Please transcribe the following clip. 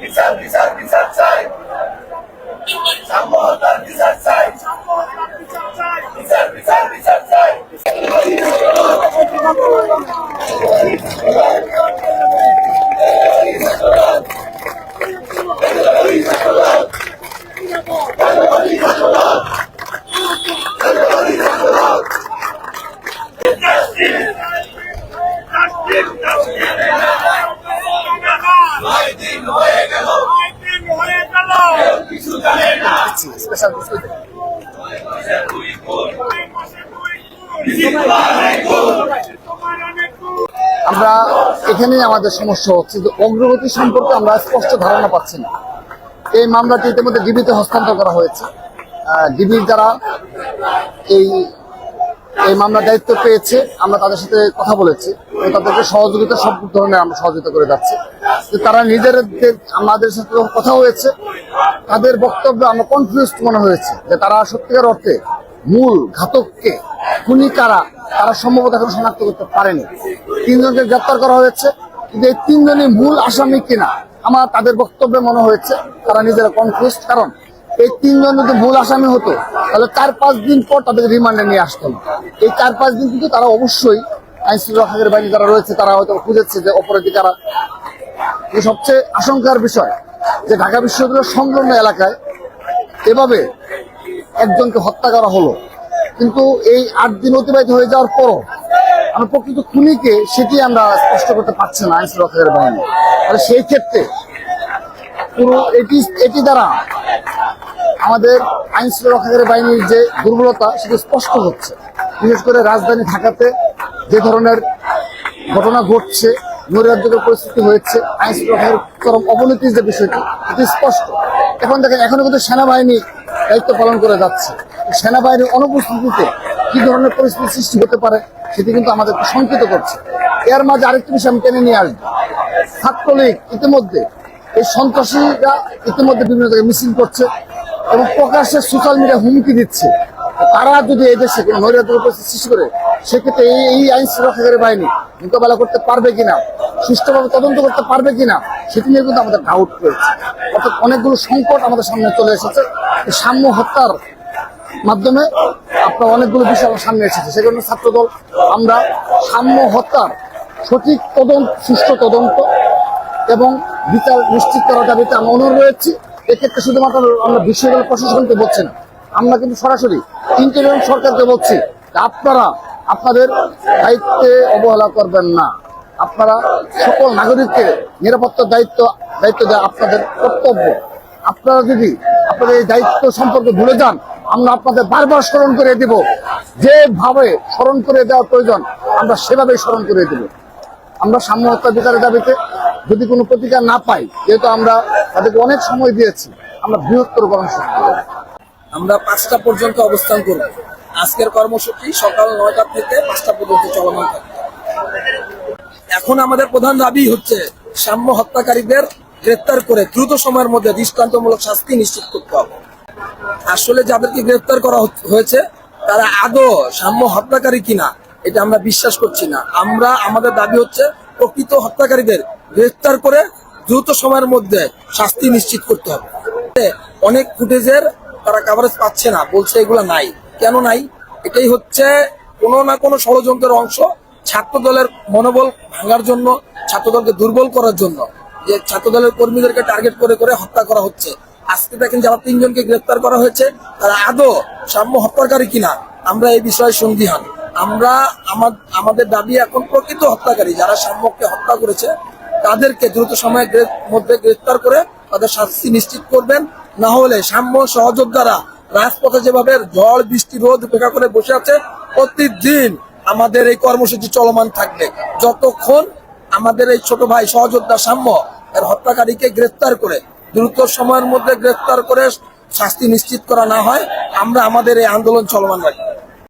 বিচার বিচার বিচার চাই সাম্যতার বিচার চাই বিচার বিচার বিচার চাই নয় আমরা এখানেই আমাদের সমস্যা হচ্ছে যে অগ্রগতি সম্পর্কে আমরা স্পষ্ট ধারণা পাচ্ছি না। এই মামলাটি ইতিমধ্যে ডিবিতে হস্তান্তর করা হয়েছে। ডিবির দ্বারা এই এই মামলার দায়িত্ব পেয়েছে, আমরা তাদের সাথে কথা বলেছি। তাদেরকে সহযোগিতা, সব ধরনের আমরা সহযোগিতা করে যাচ্ছি। তারা নিজেদের, আমাদের সাথে কথা হয়েছে, তাদের বক্তব্য আমরা কনফিউজ মনে হয়েছে যে তারা সত্যিকার অর্থে মূল ঘাতককে খুনি কারা, তারা সম্ভবত এখন শনাক্ত করতে পারেনি। তিনজনকে গ্রেপ্তার করা হয়েছে। কিন্তু এই তিনজনই মূল আসামি কিনা, আমার তাদের বক্তব্যে মনে হয়েছে, তারা নিজেরা কনফিউজ কারণ এই তিনজন যদি ভুল আসামি হতো, তাহলে চার, পাঁচ দিন পর তাদের রিমান্ডে নিয়ে আসতো এই চার, পাঁচ দিন কিন্তু তারা অবশ্যই আইন শৃঙ্খলা বাহিনী যারা রয়েছে, তারা হয়তো খুঁজেছে যে অপরাধী কারা। সবচেয়ে আশঙ্কার বিষয়, যে ঢাকা বিশ্ববিদ্যালয়ের সংলগ্ন এলাকায় এভাবে একজনকে হত্যা করা হলো। কিন্তু এই আট দিন অতিবাহিত হয়ে যাওয়ার পরও আমরা প্রকৃত খুনিকে সেটি আমরা স্পষ্ট করতে পারছি না আইন শৃঙ্খলা বাহিনী। তাহলে সেই ক্ষেত্রে পুরো এটি এটি দ্বারা আমাদের আইন শৃঙ্খলা বাহিনীর যে দুর্বলতা, সেটা স্পষ্ট হচ্ছে। বিশেষ করে রাজধানী ঢাকাতে যে ধরনের ঘটনা ঘটছে নৈরাজ্যের পরিস্থিতি হয়েছে, আইন শৃঙ্খলার চরম অবনতির যে বিষয়টি এটি স্পষ্ট। এখন দেখেন, এখনও কিন্তু সেনাবাহিনী দায়িত্ব পালন করে যাচ্ছে। সেনাবাহিনীর অনুপস্থিতিতে কি ধরনের পরিস্থিতি সৃষ্টি হতে পারে, সেটি কিন্তু আমাদেরকে শঙ্কিত করছে। এর মাঝে আরেকটি বিষয় আমি টেনে নিয়ে আসব। ছাত্রলীগ ইতিমধ্যে, এই সন্ত্রাসীরা ইতিমধ্যে বিভিন্ন জায়গায় মিছিল করছে। এবং প্রকাশ্যে সোশ্যাল মিডিয়া হুমকি দিচ্ছে। তারা যদি এই দেশে নৈরাজ্যের পরিস্থিতি সৃষ্টি করে, সেক্ষেত্রে এই এই আইন শৃঙ্খলা বাহিনী মোকাবেলা করতে পারবে কিনা, সুষ্ঠুভাবে তদন্ত করতে পারবে কিনা, সেটি নিয়ে কিন্তু আমাদের ডাউট রয়েছে। অর্থাৎ অনেকগুলো সংকট আমাদের সামনে চলে এসেছে। সাম্য হত্যার মাধ্যমে আপনার অনেকগুলো বিষয় আমার সামনে এসেছে। সেজন্য ছাত্রদল। আমরা সাম্য হত্যার সঠিক তদন্ত, সুষ্ঠু তদন্ত এবং বিচার নিশ্চিত করার দাবিতে আমরা অনুরোধ রয়েছি। এক্ষেত্রে শুধুমাত্র আমরা বিশ্ববিদ্যালয় প্রশাসনকে বলছি না, আমরা কিন্তু সরাসরি ইন্টারিয়াম সরকারকে বলছি আপনারা আপনাদের দায়িত্বে অবহেলা করবেন না। আপনারা সকল নাগরিককে নিরাপত্তার দায়িত্ব দায়িত্ব দেওয়া আপনাদের কর্তব্য। আপনারা যদি আপনাদের এই দায়িত্ব সম্পর্কে ভুলে যান, আমরা আপনাদের বারবার স্মরণ করে দিব। যেভাবে স্মরণ করে দেওয়ার প্রয়োজন, আমরা সেভাবেই স্মরণ করে দিব। আমরা সাম্য হত্যা বিচারের দাবিতে যদি কোনো প্রতিকার না পাই, যেহেতু আমরা তাদেরকে অনেক সময় দিয়েছি, আমরা বৃহত্তর কর্মসূচি দেব। আমরা পাঁচটা পর্যন্ত অবস্থান করব। আজকের কর্মসূচি সকাল নয়টা থেকে পাঁচটা পর্যন্ত চলমান এখন আমাদের প্রধান দাবি হচ্ছে, সাম্য হত্যাকারীদের গ্রেপ্তার করে দ্রুত সময়ের মধ্যে দৃষ্টান্তমূলক শাস্তি নিশ্চিত করতে হবে। আসলে যাদেরকে গ্রেপ্তার করা হয়েছে, তারা আদৌ সাম্য হত্যাকারী কিনা, এটা আমরা বিশ্বাস করছি না। আমরা, আমাদের দাবি হচ্ছে, প্রকৃত হত্যাকারীদের গ্রেপ্তার করে দ্রুত সময়ের মধ্যে শাস্তি নিশ্চিত করতে হবে। অনেক ফুটেজের তারা কাভারেজ পাচ্ছে না, বলছে এগুলা নাই। কেন নাই? এটাই হচ্ছে কোনো না কোনো ষড়যন্ত্রের অংশ ছাত্র দলের মনোবল ভাঙার জন্য ছাত্র দলকে দুর্বল করার জন্য। যে ছাত্র দলের কর্মীদেরকে টার্গেট করে করে হত্যা করা হচ্ছে। আজকে দেখেন যারা তিনজনকে গ্রেপ্তার করা হয়েছে, তারা আদৌ সাম্য হত্যাকারী কিনা, আমরা এই বিষয়ে সন্দিহান। আমরা আমাদের দাবি এখন প্রকৃত হত্যাকারী, যারা সাম্যকে হত্যা করেছে তাদেরকে দ্রুত সময়ের মধ্যে গ্রেফতার করে তাদের শাস্তি নিশ্চিত করবেন। না হলে সাম্য সহযোদ্ধারা রাজপথে যেভাবে ঝড়, বৃষ্টি, রোদ উপেক্ষা করে বসে আছে, প্রতিদিন আমাদের এই কর্মসূচি চলমান থাকবে। যতক্ষণ আমাদের এই ছোট ভাই সহযোদ্ধা সাম্য এর হত্যাকারীকে গ্রেফতার করে, দ্রুত সময়ের মধ্যে গ্রেফতার করে শাস্তি নিশ্চিত করা না হয়, আমরা আমাদের এই আন্দোলন চলমান রাখব।